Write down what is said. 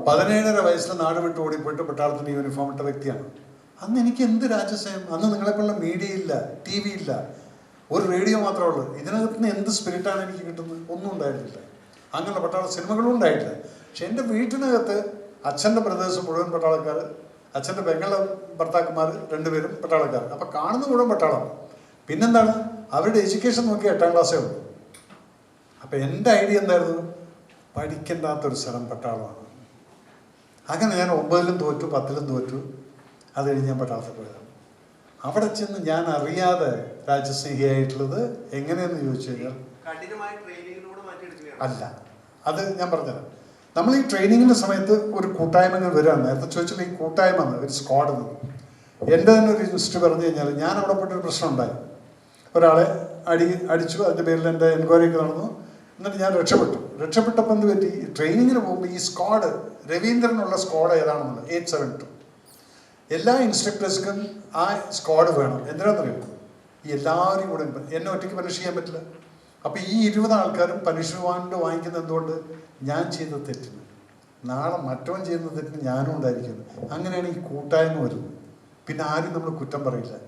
പതിനേഴര വയസ്സിൽ നാട് വിട്ട് ഓടിപ്പോയിട്ട് പട്ടാളത്തിന്റെ യൂണിഫോം ഇട്ട വ്യക്തിയാണ്. അന്ന് എനിക്ക് എന്ത് രാജ്യസ്നേഹം അന്ന് നിങ്ങളെപ്പോലുള്ള മീഡിയ ഇല്ല ടി വി ഇല്ല. ഒരു റേഡിയോ മാത്രമേ ഉള്ളൂ. ഇതിനകത്ത് നിന്ന് എന്ത് സ്പിരിറ്റാണ് എനിക്ക് കിട്ടുന്നത്? ഒന്നും ഉണ്ടായിരുന്നില്ല. അങ്ങനെ പട്ടാള സിനിമകളും ഉണ്ടായിട്ടില്ല. പക്ഷെ എന്റെ വീട്ടിനകത്ത് അച്ഛന്റെ ബ്രദേഴ്സ് മുഴുവൻ പട്ടാളക്കാർ അച്ഛന്റെ ബംഗള ഭർത്താക്കന്മാർ രണ്ടുപേരും പട്ടാളക്കാർ. അപ്പം കാണുന്ന മുഴുവൻ പട്ടാളം. പിന്നെന്താണ്? അവരുടെ എഡ്യൂക്കേഷൻ നോക്കി എട്ടാം ക്ലാസ്സേ ഉള്ളൂ. അപ്പം എന്റെ ഐഡിയ എന്തായിരുന്നു? പഠിക്കേണ്ടാത്തൊരു സ്ഥലം പട്ടാളമാണ്. അങ്ങനെ ഞാൻ ഒമ്പതിലും തോറ്റു പത്തിലും തോറ്റു. അത് കഴിഞ്ഞ് ഞാൻ പട്ടാളത്തിൽ പോയതാണ്. അവിടെ ചെന്ന് ഞാൻ അറിയാതെ രാജ്യസ്നേഹിയായിട്ടുള്ളത് എങ്ങനെയെന്ന് ചോദിച്ചു കഴിഞ്ഞാൽ അല്ല അത് ഞാൻ പറഞ്ഞുതരാം. നമ്മൾ ഈ ട്രെയിനിങ്ങിന്റെ സമയത്ത് ഒരു കൂട്ടായ്മകൾ വരാൻ നേരത്തെ ചോദിച്ചില്ല ഈ കൂട്ടായ്മ എന്ന് ഒരു സ്ക്വാഡ് എന്ന്. എന്റെ തന്നെ ഒരു ഹിസ്റ്ററി പറഞ്ഞു കഴിഞ്ഞാൽ ഞാൻ അവിടെ പോയിട്ടൊരു പ്രശ്നം ഉണ്ടായി. ഒരാളെ അടി അടിച്ചു. അതിന്റെ പേരിൽ എന്റെ എൻക്വയറി ഒക്കെ നടന്നു. എന്നിട്ട് ഞാൻ രക്ഷപ്പെട്ടു. രക്ഷപ്പെട്ടപ്പോൾ എന്ത് പറ്റി? ട്രെയിനിങ്ങിന് പോകുമ്പോൾ ഈ സ്ക്വാഡ് രവീന്ദ്രനുള്ള സ്ക്വാഡ് ഏതാണെന്നുള്ളത് എയ്റ്റ് സെവൻ ടു എല്ലാ ഇൻസ്ട്രക്ടേഴ്സിനും ആ സ്ക്വാഡ് വേണം. എന്തിനാണെന്നറിയോ ഈ എല്ലാവരും കൂടെ എന്നെ ഒറ്റയ്ക്ക് പനിഷ് ചെയ്യാൻ പറ്റില്ല. അപ്പോൾ ഈ ഇരുപത് ആൾക്കാരും പനിഷ്മെന്റ് വാങ്ങിക്കുന്നത് എന്തുകൊണ്ട്? ഞാൻ ചെയ്ത തെറ്റിന്. നാളെ മറ്റവൻ ചെയ്യുന്ന തെറ്റിന് ഞാനും ഉണ്ടായിരിക്കുന്നത് അങ്ങനെയാണ് ഈ കൂട്ടായ്മ വരുന്നത്. പിന്നെ ആരും നമ്മൾ കുറ്റം പറയില്ല.